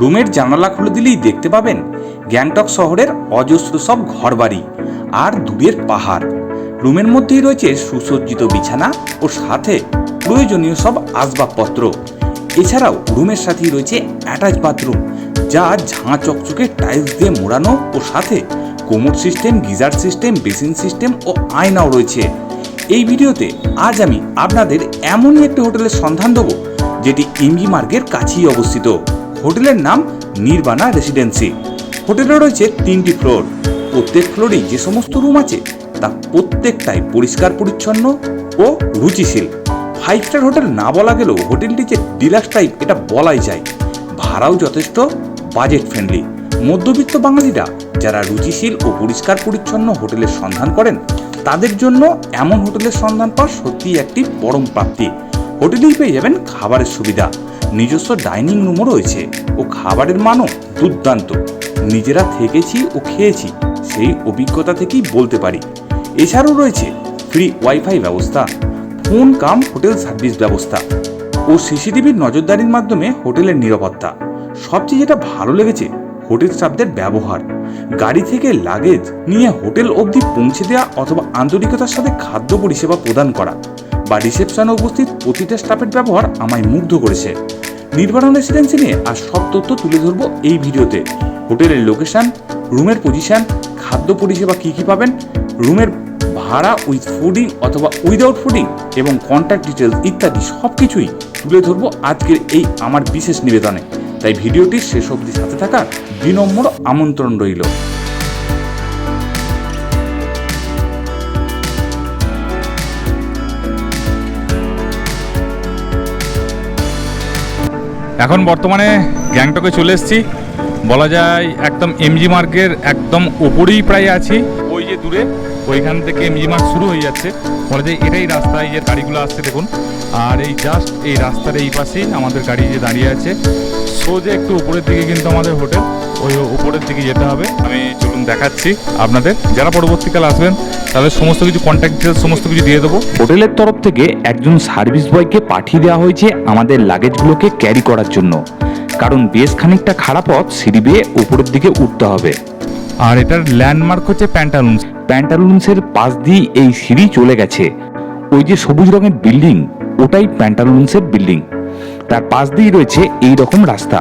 রুমের জানালা খুলে দিলেই দেখতে পাবেন গ্যাংটক শহরের অজস্র সব ঘরবাড়ি আর দূরের পাহাড়। রুমের মধ্যেই রয়েছে সুসজ্জিত বিছানা ও সাথে প্রয়োজনীয় সব আসবাবপত্র। এছাড়াও রুমের সাথেই রয়েছে অ্যাটাচ বাথরুম, যা ঝাঁ চকচকে টাইলস দিয়ে মোড়ানো ও সাথে commode system, geyser system, basin system ও আয়নাও রয়েছে। এই ভিডিওতে আজ আমি আপনাদের এমনই একটি হোটেলের সন্ধান দেবো, যেটি ইমজি মার্গের কাছেই অবস্থিত। হোটেলের নাম নির্বাণা রেসিডেন্সি। হোটেলে রয়েছে তিনটি ফ্লোর। প্রত্যেক ফ্লোরেই যে সমস্ত রুম আছে, তা প্রত্যেকটাই পরিষ্কার, পরিচ্ছন্ন ও রুচিশীল। ফাইভ স্টার হোটেল না বলা গেলেও হোটেলটি যে ডিলাক্স টাইপ এটা বলাই যায়। ভাড়াও যথেষ্ট বাজেট ফ্রেন্ডলি মধ্যবিত্ত বাঙালিরা যারা রুচিশীল ও পরিষ্কার, পরিচ্ছন্ন হোটেলের সন্ধান করেন, তাদের জন্য এমন হোটেলের সন্ধান পাওয়া সত্যিই একটি পরম প্রাপ্তি। হোটেলেই পেয়ে যাবেন খাবারের সুবিধা। নিজস্ব ডাইনিং রুমও রয়েছে। ও খাবারের মানও দুর্দান্ত। নিজেরা থেকেছি ও খেয়েছি, সেই অভিজ্ঞতা থেকেই বলতে পারি। এছাড়াও রয়েছে ফ্রি ওয়াইফাই ব্যবস্থা, ফোন কাম হোটেল সার্ভিস ব্যবস্থা ও সিসিটিভির নজরদারির মাধ্যমে হোটেলের নিরাপত্তা। সবচেয়ে যেটা ভালো লেগেছে, হোটেল স্টাফদের ব্যবহার। গাড়ি থেকে লাগেজ নিয়ে হোটেল অবধি পৌঁছে দেওয়া অথবা আন্তরিকতার সাথে খাদ্য পরিষেবা প্রদান করা। বা রিসেপশনে উপস্থিত প্রতিটা স্টাফের ব্যবহার আমায় মুগ্ধ করেছে। নির্বাণা রেসিডেন্সি নিয়ে আর সব তথ্য তুলে ধরবো এই ভিডিওতে। হোটেলের লোকেশন রুমের পজিশন খাদ্য পরিষেবা কী কী পাবেন, রুমের ভাড়া উইথ ফুডিং অথবা উইদাউট ফুডিং এবং কন্ট্যাক্ট ডিটেলস ইত্যাদি সব কিছুই তুলে ধরবো আজকের এই আমার বিশেষ নিবেদনে। তাই ভিডিওটির শেষ অবধি সাথে থাকার বিনম্র আমন্ত্রণ রইল। এখন বর্তমানে গ্যাংটকে চলে এসেছি। বলা যায় একদম এমজি মার্গের একদম ওপরেই প্রায় আছি। ওই যে দূরে, ওইখান থেকে এমজি মার্গ শুরু হয়ে যাচ্ছে। বলা যায় এটাই রাস্তায় যে গাড়িগুলো আসছে দেখুন। আর এই জাস্ট এই রাস্তার এই পাশেই আমাদের গাড়ি যে দাঁড়িয়ে আছে। সোজে একটু উপরের দিকে কিন্তু আমাদের হোটেল। ওই উপরের দিকে যেতে হবে। আমি চলুন দেখাচ্ছি আপনাদের। যারা পরবর্তীকালে আসবেন তাদের সমস্ত কিছু কন্ট্যাক্ট ডিটেলস সমস্ত কিছু দিয়ে দেবো। হোটেলের তরফ থেকে একজন সার্ভিস বয়কে পাঠিয়ে দেওয়া হয়েছে আমাদের লাগেজগুলোকে ক্যারি করার জন্য। কারণ বেশ খানিকটা খারাপ পথ সিঁড়ি বেয়ে উপরের দিকে উঠতে হবে। আর এটার ল্যান্ডমার্ক হচ্ছে প্যান্টালুন্স প্যান্টালুন্সের পাশ দিয়ে এই সিঁড়ি চলে গেছে। ওই যে সবুজ রঙের বিল্ডিং ওটাই প্যান্টালুন্সের বিল্ডিং। তার পাশ দিয়েই রয়েছে এই রকম রাস্তা।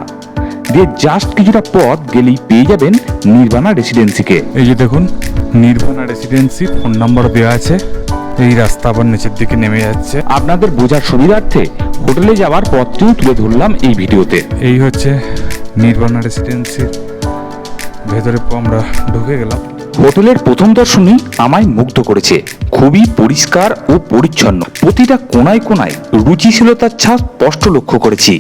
দিয়ে জাস্ট কিছুটা পথ গেলেই পেয়ে যাবেন নির্বাণা রেসিডেন্সিকে এই যে দেখুন নির্বাণা রেসিডেন্সি ফোন নাম্বার দেওয়া আছে। এই রাস্তা আবার নিচের দিকে নেমে যাচ্ছে। আপনাদের বোঝার সুবিধার্থে হোটেলে যাওয়ার পথটিও তুলে ধরলাম এই ভিডিওতে। এই হচ্ছে নির্বাণা রেসিডেন্সির ভেতরে আমরা ঢুকে গেলাম। হোটেলের প্রথম দর্শনই আমায় মুগ্ধ করেছে। খুবই পরিষ্কার ও পরিচ্ছন্ন। প্রতিটা কোনায় কোনায় রুচিশীলতার ছাপ স্পষ্ট লক্ষ্য করেছি।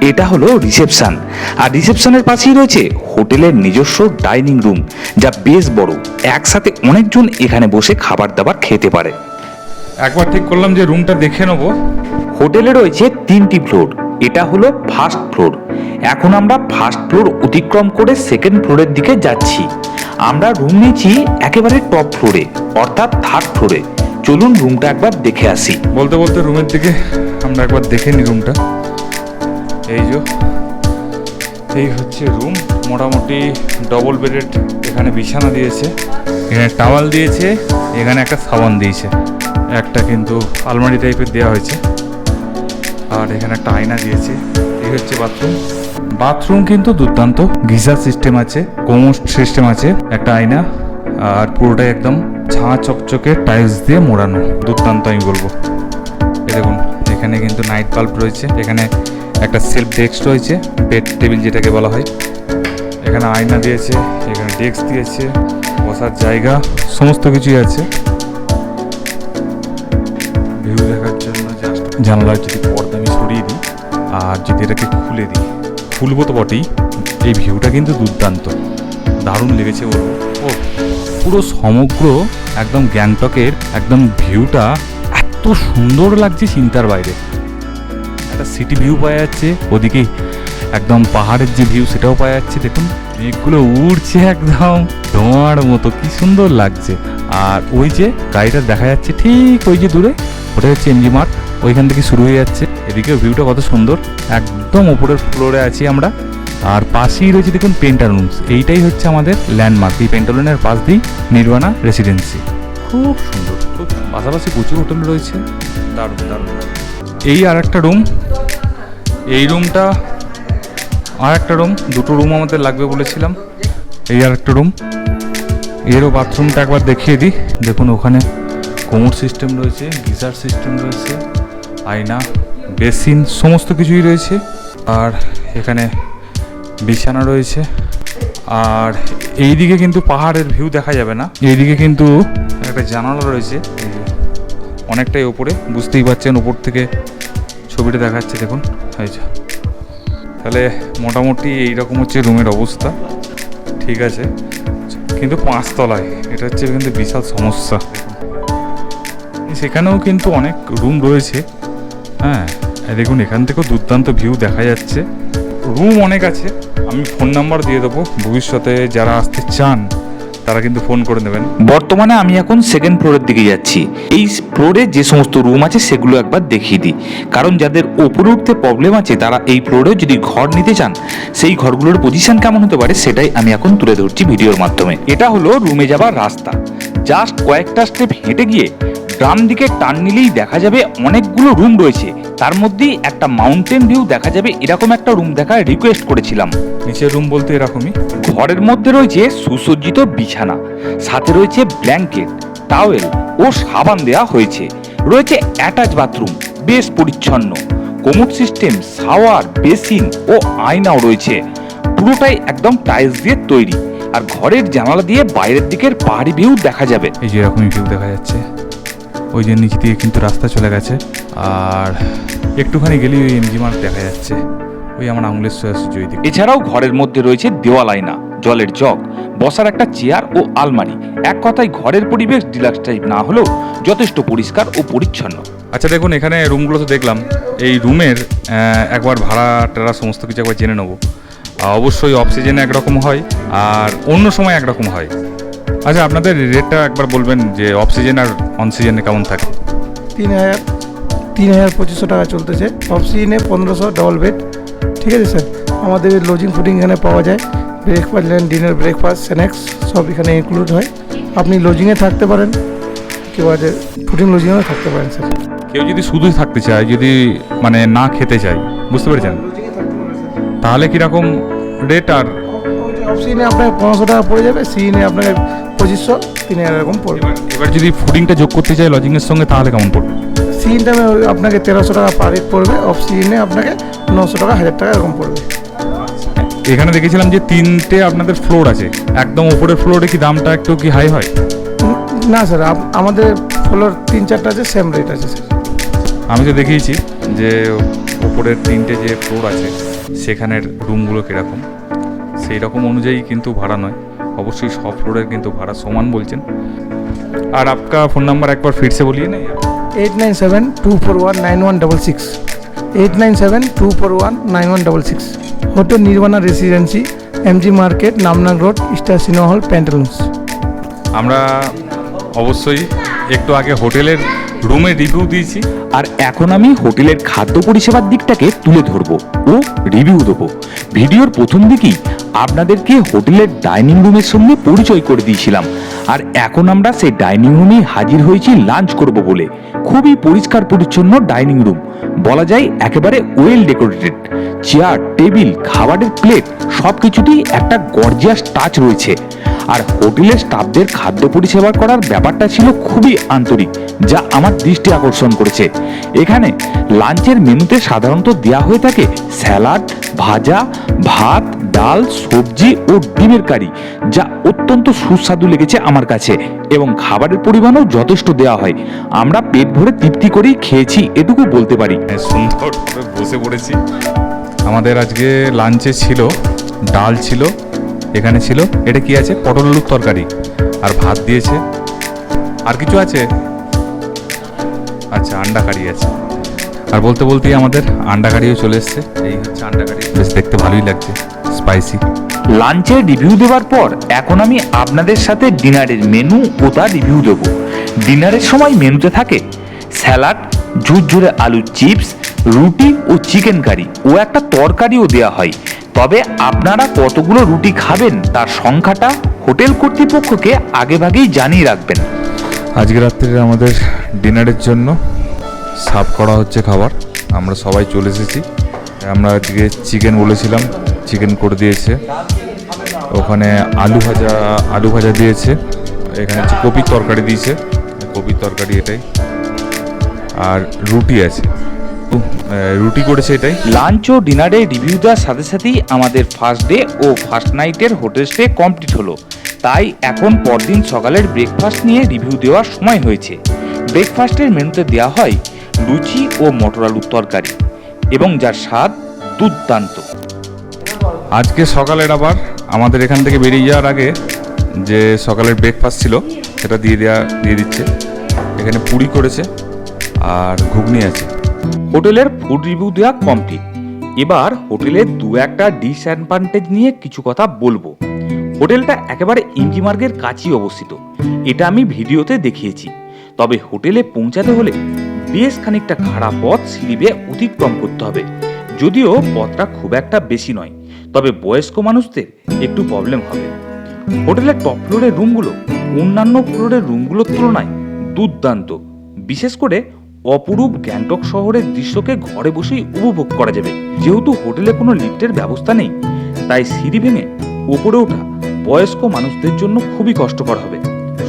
এটা হলো রিসেপশন। আর রিসেপশনের পাশেই রয়েছে হোটেলের নিজস্ব ডাইনিং রুম যা বেশ বড়। একসাথে অনেকজন এখানে বসে খাবার দাবার খেতে পারে। একবার ঠিক করলাম যে রুমটা দেখে নেব। হোটেলে রয়েছে তিনটি ফ্লোর। এটা হলো ফার্স্ট ফ্লোর। এখন আমরা ফার্স্ট ফ্লোর অতিক্রম করে সেকেন্ড ফ্লোরের দিকে যাচ্ছি। আমরা রুম নিয়েছি একেবারে টপ ফ্লোরে অর্থাৎ থার্ড ফ্লোরে। চলুন রুমটা একবার দেখে আসি। বলতে বলতে রুমের দিকে আমরা একবার দেখে নিই রুমটা। এই যে, এই হচ্ছে রুম মোটামুটি ডবল বেডেড এখানে বিছানা দিয়েছে, এখানে টাওয়াল দিয়েছে, এখানে একটা সাবান দিয়েছে। একটা কিন্তু আলমারি টাইপের দেওয়া হয়েছে। আর এখানে একটা আয়না দিয়েছে, এই হচ্ছে বাথরুম বাথরুম কিন্তু দুর্দান্ত, গিজার সিস্টেম আছে কোমোর সিস্টেম আছে, একটা আয়না, আর পুরোটাই একদম ঝাঁ চকচকে টাইলস দিয়ে মোড়ানো, দুর্দান্ত আমি বলব। এই দেখুন, এখানে কিন্তু নাইট বাল্ব রয়েছে, এখানে একটা সেলফ ডেস্ক রয়েছে বেড টেবিল যেটাকে বলা হয়। এখানে আয়না দিয়েছে, এখানে ডেস্ক দিয়েছে, বসার জায়গা, সমস্ত কিছুই আছে। ভিউ দেখার জন্য জানলার যদি পর্দা আমি সরিয়ে দিই, আর যদি এটাকে খুলে দিই, খুলবো তো বটেই, এই ভিউটা কিন্তু দুর্দান্ত। দারুণ লেগেছে বলব ও পুরো সমগ্র একদম গ্যাংটকের একদম ভিউটা এত সুন্দর লাগছে চিন্তার বাইরে। একটা সিটি ভিউ পাওয়া যাচ্ছে। ওদিকে একদম পাহাড়ের যে ভিউ সেটাও পাওয়া যাচ্ছে। দেখুন, মেঘগুলো উড়ছে একদম। ধোঁয়ার মতো, কি সুন্দর লাগছে। আর ওই যে গাড়িটা দেখা যাচ্ছে ঠিক ওই যে দূরে, ওটা হচ্ছে এমজি মার্ট ওইখান থেকে শুরু হয়ে যাচ্ছে। এদিকে ভিউটা কত সুন্দর। একদম ওপরের ফ্লোরে আছি আমরা। আর পাশেই রয়েছে দেখুন পেন্টার রুমস এইটাই হচ্ছে আমাদের ল্যান্ডমার্ক এই পেন্টালুনের পাশ দিয়েই নির্বাণা রেসিডেন্সি খুব সুন্দর, খুব, পাশাপাশি প্রচুর হোটেল রয়েছে। দারুণ দারুণ। এই আর একটা রুম এই রুমটা আর একটা রুম দুটো রুম আমাদের লাগবে বলেছিলাম। এই আর একটা রুম এরও বাথরুমটা একবার দেখিয়ে দিই। দেখুন ওখানে কোমর সিস্টেম রয়েছে, গিজার সিস্টেম রয়েছে, আয়না, বেসিন, সমস্ত কিছুই রয়েছে। আর এখানে বিছানা রয়েছে। আর এইদিকে কিন্তু পাহাড়ের ভিউ দেখা যাবে না। এইদিকে কিন্তু একটা জানালা রয়েছে। অনেকটাই ওপরে, বুঝতেই পারছেন, ওপর থেকে ছবিটা দেখাচ্ছে, দেখুন। এই যে। তাহলে মোটামুটি এইরকম হচ্ছে রুমের অবস্থা। ঠিক আছে। কিন্তু পাঁচতলায়, এটা হচ্ছে কিন্তু বিশাল সমস্যা। সেখানেও কিন্তু অনেক রুম রয়েছে। হ্যাঁ দেখুন, এখান থেকেও দুর্দান্ত ভিউ দেখা যাচ্ছে। রুম অনেক আছে। আমি ফোন নাম্বার দিয়ে দেবো। ভবিষ্যতে যারা আসতে চান তারা কিন্তু ফোন করে নেবেন। বর্তমানে আমি এখন সেকেন্ড ফ্লোরের দিকে যাচ্ছি। এই ফ্লোরে যে সমস্ত রুম আছে সেগুলো একবার দেখিয়ে দিই। কারণ যাদের ওপরে উঠতে প্রবলেম আছে, তারা এই ফ্লোরে যদি ঘর নিতে চান, সেই ঘরগুলোর পজিশন কেমন হতে পারে সেটাই আমি এখন তুলে ধরছি ভিডিওর মাধ্যমে। এটা হলো রুমে যাবার রাস্তা। জাস্ট কয়েকটা স্টেপ হেঁটে গিয়ে ডান দিকে টান নিলেই দেখা যাবে অনেকগুলো রুম রয়েছে। তার মধ্যেই একটা মাউন্টেন ভিউ দেখা যাবে। এরকম একটা রুম দেখার রিকোয়েস্ট করেছিলাম। নিচের রুম বলতে এরকমই। ঘরের মধ্যে রয়েছে সুসজ্জিত বিছানা সাথে রয়েছে ব্ল্যাঙ্কেট টাওয়েল ও সাবান দেওয়া হয়েছে। রয়েছে অ্যাটাচ বাথরুম বেশ পরিচ্ছন্ন। কোমোড সিস্টেম শাওয়ার বেসিন ও আয়নাও রয়েছে। পুরোটাই একদম টাইলস দিয়ে তৈরি। আর ঘরের জানালা দিয়ে বাইরের দিকের পাহাড়ি ভিউ দেখা যাবে। এই যে এরকমই ভিউ দেখা যাচ্ছে। ওই যে নিচ দিয়ে কিন্তু রাস্তা চলে গেছে। আর একটুখানি গেলেই ওই এমজি মার্ক দেখা যাচ্ছে। ওই আমার আঙুলের দিকে এছাড়াও ঘরের মধ্যে রয়েছে দেওয়াল আয়না জলের জগ বসার একটা চেয়ার ও আলমারি। এক কথায় ঘরের পরিবেশ ডিলাক্স টাইপ না হলেও যথেষ্ট পরিষ্কার ও পরিচ্ছন্ন। আচ্ছা দেখুন এখানে রুমগুলো তো দেখলাম এই রুমের একবার ভাড়া টাড়া সমস্ত কিছু একবার জেনে নেব। অবশ্যই অফ সিজনে একরকম হয় আর অন্য সময় একরকম হয়। আচ্ছা আপনাদের রেটটা একবার বলবেন যে অফ সিজন আর অন সিজনে কেমন থাকে? তিন হাজার তিন হাজার পঁচিশশো টাকা চলতেছে। অফ সিজনে পনেরোশো ডবল বেড ঠিক আছে স্যার? আমাদের লজিং ফুডিং এখানে পাওয়া যায়। ব্রেকফাস্ট ডিনার ব্রেকফাস্ট স্ন্যাক্স সব এখানে ইনক্লুড হয়। আপনি লজিংয়ে থাকতে পারেন কেউ আছে ফুডিং লজিংয়েও থাকতে পারেন স্যার। কেউ যদি শুধুই থাকতে চায় যদি মানে না খেতে চায় বুঝতে পেরেছেন? তাহলে কীরকম রেট আর অফ সিজনে আপনার পনেরোশো টাকা পড়ে যাবে সিজনে আপনাকে পঁচিশশো তিন হাজার এরকম পড়বে। এবার যদি ফুডিংটা যোগ করতে চাই লজিংয়ের সঙ্গে তাহলে কেমন পড়বে? সিজন টাইমে আপনাকে তেরোশো টাকা পার হেড পড়বে অফ সিজনে আপনাকে নশো টাকা হাজার টাকা এরকম পড়বে। এখানে দেখেছিলাম যে তিনটে আপনাদের ফ্লোর আছে। একদম উপরের ফ্লোরে কি দামটা একটু কি হাই হয়? না স্যার আমাদের ফ্লোর তিন চারটা আছে সেম রেট আছে স্যার আমি তো দেখিয়েছি যে উপরের তিনটে যে ফ্লোর আছে সেখানের রুমগুলো কীরকম? সেই রকম অনুযায়ী কিন্তু ভাড়া নয়। অবশ্যই সব ফ্লোরের কিন্তু ভাড়া সমান বলছেন। আর আপকা ফোন নাম্বার একবার ফিরসে বলিয়ে নেই? Eight nine seven two four one nine one double six eight nine seven two four one nine one double six hotel Nirvana residency MG market নামনাগ road star cinema hall Pantaloons আমরা অবশ্যই একটু আগে হোটেলের রুমে রিভিউ দিয়েছি। আর এখন আমি হোটেলের খাদ্য পরিষেবার দিকটাকে তুলে ধরবো ও রিভিউ দেবো। ভিডিওর প্রথম দিকেই আপনাদেরকে হোটেলের ডাইনিং রুমের সঙ্গে পরিচয় করে দিয়েছিলাম। আর এখন আমরা সেই ডাইনিং রুমে হাজির হয়েছি লাঞ্চ করব বলে। খুবই পরিষ্কার পরিচ্ছন্ন ডাইনিং রুম। বলা যায় একেবারে ওয়েল ডেকোরেটেড চেয়ার, টেবিল, খাবারের প্লেট সব কিছুতেই একটা গর্জিয়াস টাচ রয়েছে। আর হোটেলের স্টাফদের খাদ্য পরিষেবা করার ব্যাপারটা ছিল খুবই আন্তরিক যা আমার দৃষ্টি আকর্ষণ করেছে। এখানে লাঞ্চের মেনুতে সাধারণত দেওয়া হয়ে থাকে স্যালাড ভাজা ভাত ডাল সবজি ও ডিমের কারি যা অত্যন্ত সুস্বাদু লেগেছে আমার কাছে এবং খাবারের পরিমাণও যথেষ্ট দেওয়া হয়। আমরা পেট ভরে তৃপ্তি করেই খেয়েছি এটুকু বলতে পারি। হ্যাঁ, সুন্দরভাবে বসে পড়েছি। আমাদের আজকে লাঞ্চে ছিল ডাল ছিল এখানে ছিল। এটা কি আছে? পটল আলুর তরকারি। আর ভাত দিয়েছে। আর কিছু আছে? আচ্ছা আন্ডা কারি আছে। আর বলতে বলতেই আমাদের আন্ডা কারিও চলে এসছে। এই হচ্ছে আন্ডা কারি। বেশ, দেখতে ভালোই লাগছে। স্পাইসি লাঞ্চের রিভিউ দেওয়ার পর এখন আমি আপনাদের সাথে ডিনারের মেনু ও তার রিভিউ দেব। ডিনারের সময় মেনুতে থাকে স্যালাড, ঝুরঝুরে আলুর চিপস, রুটি ও চিকেন কারি। ও একটা তরকারিও দেওয়া হয়। তবে আপনারা কতগুলো রুটি খাবেন তার সংখ্যাটা হোটেল কর্তৃপক্ষকে আগেভাগেই জানিয়ে রাখবেন। আজকে রাত্রে আমাদের ডিনারের জন্য সার্ভ করা হচ্ছে খাবার। আমরা সবাই চলে এসেছি। আমরা আজকে চিকেন বলেছিলাম, চিকেন করে দিয়েছে। ওখানে আলু ভাজা আলু ভাজা দিয়েছে। এখানে হচ্ছে কপির তরকারি দিয়েছে। কপির তরকারি এটাই। আর রুটি আছে। রুটি করেছে এটাই। লাঞ্চ ও ডিনারে রিভিউ দেওয়ার সাথে সাথেই আমাদের ফার্স্ট ডে ও ফার্স্ট নাইটের হোটেল স্টে কমপ্লিট হলো। তাই এখন পরদিন সকালের ব্রেকফাস্ট নিয়ে রিভিউ দেওয়ার সময় হয়েছে। ব্রেকফাস্টের মেনুতে দেওয়া হয় লুচি ও মটর আলুর তরকারি এবং যার স্বাদ দুর্দান্ত। আজকে সকালের আবার আমাদের এখান থেকে বেরিয়ে যাওয়ার আগে যে সকালের ব্রেকফাস্ট ছিল সেটা দিয়ে দেওয়া দিয়ে দিচ্ছে। এখানে পুরি করেছে আর ঘুগনি আছে। হোটেলের ফুড রিভিউ দেওয়া কমপ্লিট এবার হোটেলের দু একটা ডিসঅ্যাডভান্টেজ নিয়ে কিছু কথা বলব। হোটেলটা একেবারে ইঞ্জিমার্গের কাছেই অবস্থিত। এটা আমি ভিডিওতে দেখিয়েছি। তবে হোটেলে পৌঁছাতে হলে বেশ খানিকটা খারাপ পথ সিঁড়ি অতিক্রম করতে হবে। যদিও পথটা খুব একটা বেশি নয়, তবে বয়স্ক মানুষদের একটু প্রবলেম হবে। হোটেলের টপ ফ্লোরের রুমগুলো অন্যান্য ফ্লোরের রুমগুলোর তুলনায় দুর্দান্ত। বিশেষ করে অপরূপ গ্যাংটক শহরের দৃশ্যকে ঘরে বসেই উপভোগ করা যাবে। যেহেতু হোটেলে কোনো লিফটের ব্যবস্থা নেই, তাই সিঁড়ি ভেঙে ওপরে ওঠা বয়স্ক মানুষদের জন্য খুবই কষ্টকর হবে।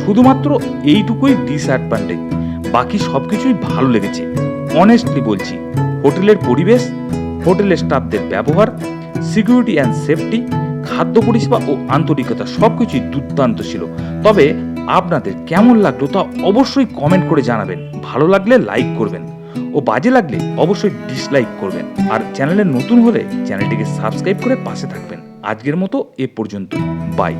শুধুমাত্র এইটুকুই ডিসঅ্যাডভান্টেজ বাকি সব কিছুই ভালো লেগেছে। অনেস্টলি বলছি, হোটেলের পরিবেশ, হোটেলের স্টাফদের ব্যবহার সিকিউরিটি অ্যান্ড সেফটি খাদ্য পরিষেবা ও আন্তরিকতা সবকিছুই দুর্দান্ত ছিল। তবে আপনাদের কেমন লাগল তা অবশ্যই কমেন্ট করে জানাবেন। ভালো লাগলে লাইক করবেন ও বাজে লাগলে অবশ্যই ডিসলাইক করবেন। আর চ্যানেলে নতুন হলে চ্যানেলটিকে সাবস্ক্রাইব করে পাশে থাকবেন। আজকের মতো এ পর্যন্ত। বাই